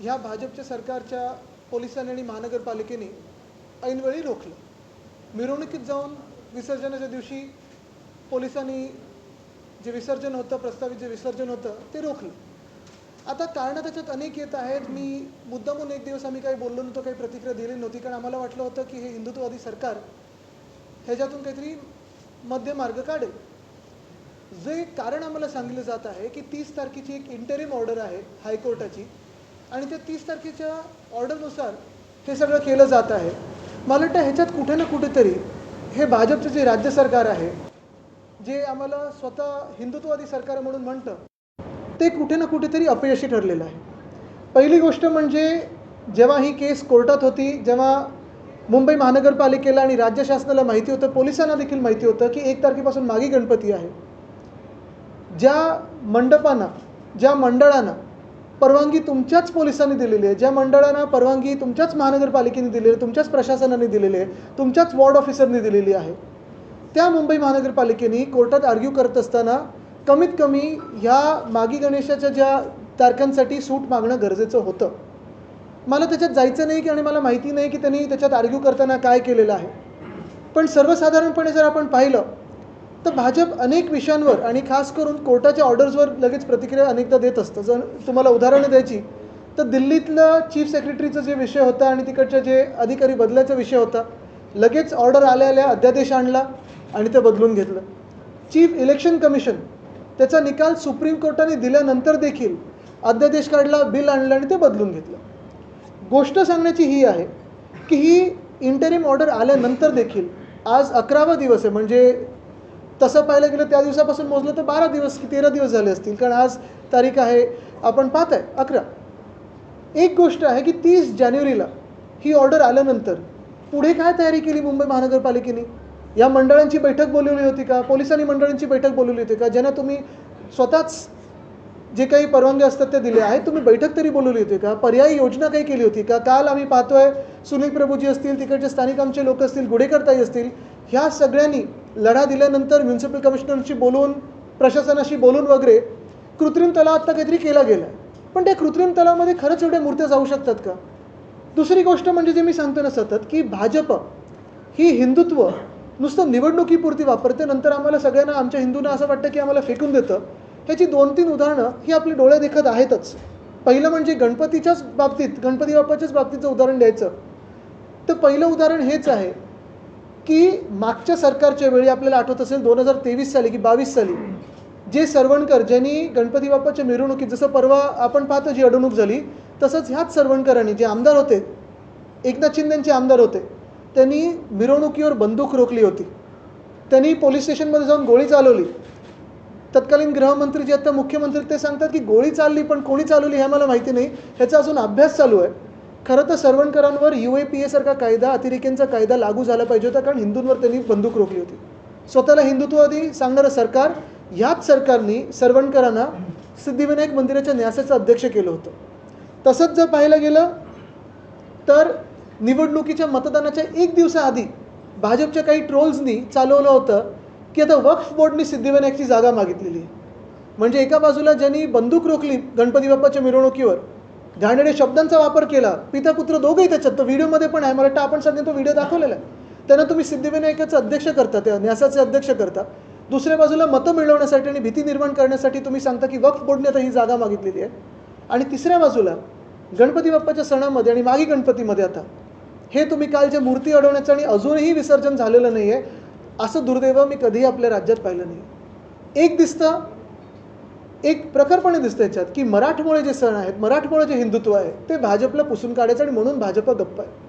ह्या भाजपच्या सरकारच्या पोलिसांनी आणि महानगरपालिकेने ऐनवेळी रोखलं. मिरवणुकीत जाऊन विसर्जनाच्या दिवशी पोलिसांनी जे विसर्जन होतं प्रस्तावित जे विसर्जन होतं ते रोखलं. आता कारणं त्याच्यात अनेक येत आहेत. मी मुद्दामून एक दिवस आम्ही काही बोललो नव्हतो काही प्रतिक्रिया दिली नव्हती. कारण आम्हाला वाटलं होतं की हे हिंदुत्ववादी सरकार ह्याच्यातून काहीतरी मध्यमार्ग काढेल. जे कारण आम्हाला सांगितलं जात आहे की तीस तारखेची एक इंटरिम ऑर्डर आहे हायकोर्टाची. आणि त्या तीस तारखेच्या ऑर्डरनुसार हे सगळं केलं जात आहे. मला वाटतं ह्याच्यात कुठे ना कुठेतरी हे भाजपचं जे राज्य सरकार आहे जे आम्हाला स्वतः हिंदुत्ववादी सरकार म्हणून म्हणतं ते कुठे ना कुठेतरी अपयशी ठरलेलं आहे. पहिली गोष्ट म्हणजे जेव्हा ही केस कोर्टात होती जेव्हा मुंबई महानगरपालिकेला आणि राज्य शासनाला माहिती होतं पोलिसांना देखील माहिती होतं की एक तारखेपासून मागी गणपती आहे. ज्या मंडपांना ज्या मंडळांना परवानगी तुमच्याच पोलिसांनी दिलेली आहे ज्या मंडळांना परवानगी तुमच्याच महानगरपालिकेने दिलेली आहे तुमच्याच प्रशासनाने दिलेली आहे तुमच्याच वॉर्ड ऑफिसरने दिलेली आहे त्या मुंबई महानगरपालिकेने कोर्टात आर्ग्यू करत असताना कमीत कमी ह्या मागी गणेशाच्या ज्या तारखांसाठी सूट मागणं गरजेचं होतं. मला त्याच्यात जायचं नाही की आणि मला माहिती नाही की त्यांनी त्याच्यात आर्ग्यू करताना काय केलेलं आहे. पण सर्वसाधारणपणे जर आपण पाहिलं तर भाजप अनेक विषयांवर आणि खास करून कोर्टाच्या ऑर्डर्सवर लगेच प्रतिक्रिया अनेकदा देत असतं. जर तुम्हाला उदाहरणं द्यायची तर दिल्लीतलं चीफ सेक्रेटरीचा जे विषय होता आणि तिकडच्या जे अधिकारी बदलायचा विषय होता लगेच ऑर्डर आल्या आल्या अध्यादेश आणला आणि ते बदलून घेतलं. चीफ इलेक्शन कमिशन त्याचा निकाल सुप्रीम कोर्टाने दिल्यानंतर देखील अध्यादेश काढला बिल आणलं आणि ते बदलून घेतलं. गोष्ट सांगण्याची ही आहे की ही इंटरिम ऑर्डर आल्यानंतर देखील आज अकरावा दिवस आहे. म्हणजे तसं पाहायला गेलं त्या दिवसापासून मोजलं तर बारा दिवस की तेरा दिवस झाले असतील. कारण आज तारीख आहे आपण पाहत आहे अकरा. एक गोष्ट आहे की तीस जानेवारीला ही ऑर्डर आल्यानंतर पुढे काय तयारी केली मुंबई महानगरपालिकेने? या मंडळांची बैठक बोलवली होती का? पोलिसांनी मंडळांची बैठक बोलवली होती का? ज्यांना तुम्ही स्वतःच जे काही परवानगी असतात ते दिले आहेत तुम्ही बैठक तरी बोलवली होती का? पर्यायी योजना काही केली होती का? काल आम्ही पाहतोय सुनील प्रभूजी असतील तिकडचे स्थानिक आमचे लोक असतील गुडेकरताई असतील ह्या सगळ्यांनी लढा दिल्यानंतर म्युन्सिपल कमिशनरशी बोलून प्रशासनाशी बोलून वगैरे कृत्रिम तलाव आत्ता काहीतरी केला गेला आहे पण त्या कृत्रिम तलावामध्ये खरंच एवढ्या मूर्त्या जाऊ शकतात का? दुसरी गोष्ट म्हणजे जे मी सांगतो ना सतत की भाजप ही हिंदुत्व नुसतं निवडणुकीपुरती वापरते नंतर आम्हाला सगळ्यांना आमच्या हिंदूंना असं वाटतं की आम्हाला फेकून देतं. ह्याची दोन तीन उदाहरणं ही आपली डोळे देखत आहेतच. पहिलं म्हणजे गणपतीच्याच बाबतीत गणपती बाप्पाच्याच बाबतीचं उदाहरण द्यायचं. तर पहिलं उदाहरण हेच आहे की मागच्या सरकारच्या वेळी आपल्याला आठवत असेल दोन हजार तेवीस साली की बावीस साली जे सरवणकर ज्यांनी गणपती बाप्पाच्या मिरवणुकीत जसं परवा आपण पाहतो जी अडवणूक झाली तसंच ह्याच सरवणकरांनी जे आमदार होते एकनाथ शिंदेचे आमदार होते त्यांनी मिरवणुकीवर बंदूक रोखली होती. त्यांनी पोलीस स्टेशनमध्ये जाऊन गोळी चालवली. तत्कालीन गृहमंत्री जे आता मुख्यमंत्री ते सांगतात की गोळी चालली पण कोणी चालवली हे मला माहिती नाही. ह्याचा अजून अभ्यास चालू आहे. खरं तर सर्वणकरांवर यू ए पी एसारखा कायदा अतिरेक्यांचा कायदा लागू झाला पाहिजे होता कारण हिंदूंवर त्यांनी बंदूक रोखली होती. स्वतःला हिंदुत्ववादी सांगणारं सरकार ह्याच सरकारने सर्वणकरांना सिद्धिविनायक मंदिराच्या न्यासाचं अध्यक्ष केलं होतं. तसंच जर पाहायला गेलं तर निवडणुकीच्या मतदानाच्या एक दिवसाआधी भाजपच्या काही ट्रोल्सनी चालवलं होतं की आता वक्फ बोर्डने सिद्धिविनायकची जागा मागितलेली आहे. म्हणजे एका बाजूला ज्यांनी बंदूक रोखली गणपती बाप्पाच्या मिरवणुकीवर घाणेरड्या शब्दांचा वापर केला. पिता पुत्र दोघंही त्याच्यात. तो व्हिडिओमध्ये पण आहे. मला वाटतं आपण सगळ्यांनी तो व्हिडिओ दाखवलेला आहे. त्यांना तुम्ही सिद्धिविनायकाचं अध्यक्ष करता त्या न्यासाचे अध्यक्ष करता. दुसऱ्या बाजूला मतं मिळवण्यासाठी आणि भीती निर्माण करण्यासाठी तुम्ही सांगता की वक्फ बोर्डने आता ही जागा मागितलेली आहे. आणि तिसऱ्या बाजूला गणपती बाप्पाच्या सणामध्ये आणि मागी गणपतीमध्ये आता हे तुम्ही काल जे मूर्ती अडवण्याचं आणि अजूनही विसर्जन झालेलं नाही आहे असं दुर्दैव मी कधीही आपल्या राज्यात पाहिलं नाही एक दिसतं एक प्रखरपणे दिसतं याच्यात की मराठमोळे जे सण आहेत मराठमोळे जे हिंदुत्व आहे ते भाजपला पुसून काढायचं आणि म्हणून भाजप गप्प आहे.